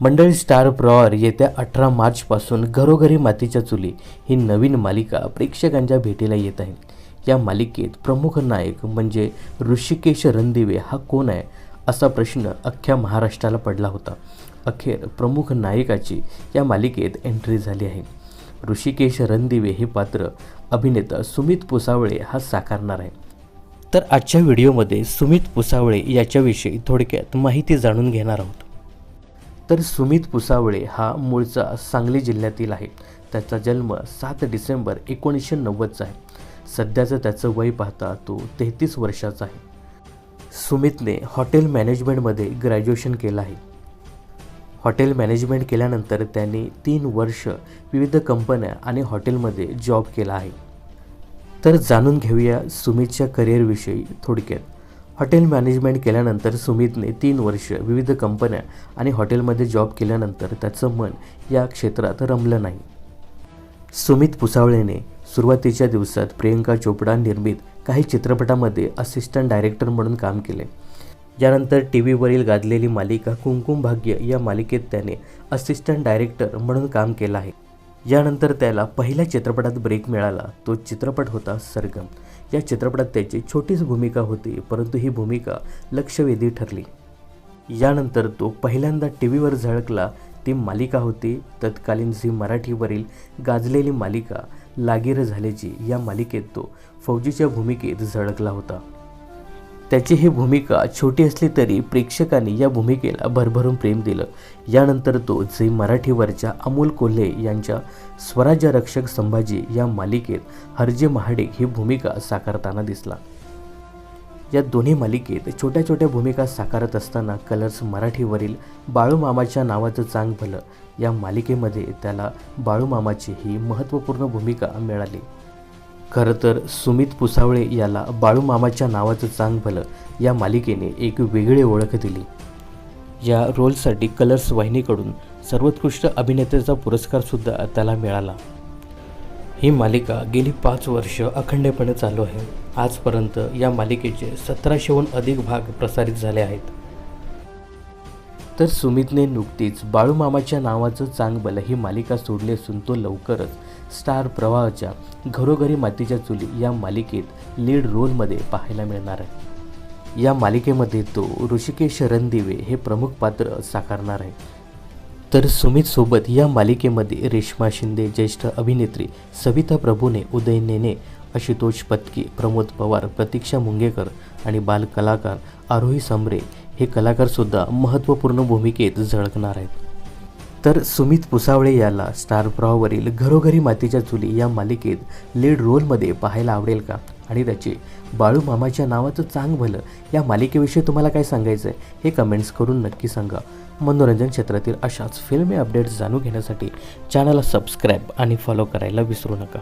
मंडळी स्टार प्रॉर येत्या अठरा मार्चपासून घरोघरी मातीच्या चुली ही नवीन मालिका प्रेक्षकांच्या भेटीला येत आहे. या मालिकेत प्रमुख नायक म्हणजे ऋषिकेश रणदिवे हा कोण आहे असा प्रश्न अख्ख्या महाराष्ट्राला पडला होता. अखेर प्रमुख नायकाची या मालिकेत एंट्री झाली आहे. ऋषिकेश रणदिवे हे पात्र अभिनेता सुमित पुसावळे हा साकारणार आहे. तर आजच्या व्हिडिओमध्ये सुमित पुसावळे याच्याविषयी थोडक्यात माहिती जाणून घेणार आहोत. तर सुमित पुसावळे हा मूळचा सांगली जिल्ह्यातील आहे. त्याचा जन्म सात डिसेंबर एकोणीसशे नव्वदचा आहे. सध्याचं त्याचं वय पाहता तो तेहतीस वर्षाचा आहे. सुमितने हॉटेल मॅनेजमेंटमध्ये ग्रॅज्युएशन केलं आहे. हॉटेल मॅनेजमेंट केल्यानंतर त्याने तीन वर्ष विविध कंपन्या आणि हॉटेलमध्ये जॉब केला आहे. तर जाणून घेऊया सुमितच्या करिअरविषयी थोडक्यात. हॉटेल मॅनेजमेंट केल्यानंतर सुमितने तीन वर्ष विविध कंपन्या आणि हॉटेलमध्ये जॉब केल्यानंतर त्याचं मन या क्षेत्रात रमलं नाही. सुमित पुसावळेने सुरुवातीच्या दिवसात प्रियंका चोपडा निर्मित काही चित्रपटामध्ये असिस्टंट डायरेक्टर म्हणून काम केले. यानंतर टी व्हीवरील गाजलेली मालिका कुंकुम भाग्य या मालिकेत त्याने असिस्टंट डायरेक्टर म्हणून काम केलं आहे. यानंतर त्याला पहिल्या चित्रपटात ब्रेक मिळाला. तो चित्रपट होता सरगम. या चित्रपटात त्याची छोटीच भूमिका होती परंतु ही भूमिका लक्षवेधी ठरली. यानंतर तो पहिल्यांदा टी व्हीवर झळकला ती मालिका होती. तत्कालीन झी मराठीवरील गाजलेली मालिका लागीर झाल्याची या मालिकेत तो फौजीच्या भूमिकेत झळकला होता. त्याची ही भूमिका छोटी असली तरी प्रेक्षकांनी या भूमिकेला भरभरून प्रेम दिलं. यानंतर तो झी मराठीवरच्या अमोल कोल्हे यांच्या स्वराज्य रक्षक संभाजी या मालिकेत हरजे महाडिक ही भूमिका साकारताना दिसला. या दोन्ही मालिकेत छोट्या छोट्या भूमिका साकारत असताना कलर्स मराठीवरील बाळूमामाच्या नावाचं चांग भलं. या मालिकेमध्ये त्याला बाळूमामाची ही महत्त्वपूर्ण भूमिका मिळाली. खरं तर सुमित पुसावळे याला बाळूमामाच्या नावाचं चांग भलं या मालिकेने एक वेगळी ओळख दिली. या रोलसाठी कलर्स वाहिनीकडून सर्वोत्कृष्ट अभिनेत्याचा पुरस्कारसुद्धा त्याला मिळाला. ही मालिका गेली पाच वर्ष अखंडपणे चालू आहे. आजपर्यंत या मालिकेचे सतराशेहून अधिक भाग प्रसारित झाले आहेत. तर सुमितने नुकतीच बाळूमामाच्या नावाचं चांगबल ही मालिका सोडली असून तो लवकरच स्टार प्रवाहाच्या घरोघरी मातीच्या चुली या मालिकेत लीड रोलमध्ये पाहायला मिळणार आहे. या मालिकेमध्ये तो ऋषिकेश रणदिवे हे प्रमुख पात्र साकारणार आहे. तर सुमित सोबत या मालिकेमध्ये रेश्मा शिंदे ज्येष्ठ अभिनेत्री सविता प्रभूने उदय नेने आशुतोष पत्की प्रमोद पवार प्रतीक्षा मुंगेकर आणि बालकलाकार आरोही समरे हे कलाकारसुद्धा महत्त्वपूर्ण भूमिकेत झळकणार आहेत. तर सुमित पुसावळे याला स्टार प्रॉवरील घरोघरी मातीच्या चुली या मालिकेत लीड रोलमध्ये पाहायला आवडेल का? आणि त्याचे बाळू मामाच्या नावाचं चांग भलं या मालिकेविषयी तुम्हाला काय सांगायचं आहे हे कमेंट्स करून नक्की सांगा. मनोरंजन क्षेत्रातील अशाच फिल्मी अपडेट्स जाणून घेण्यासाठी चॅनलला सबस्क्राईब आणि फॉलो करायला विसरू नका.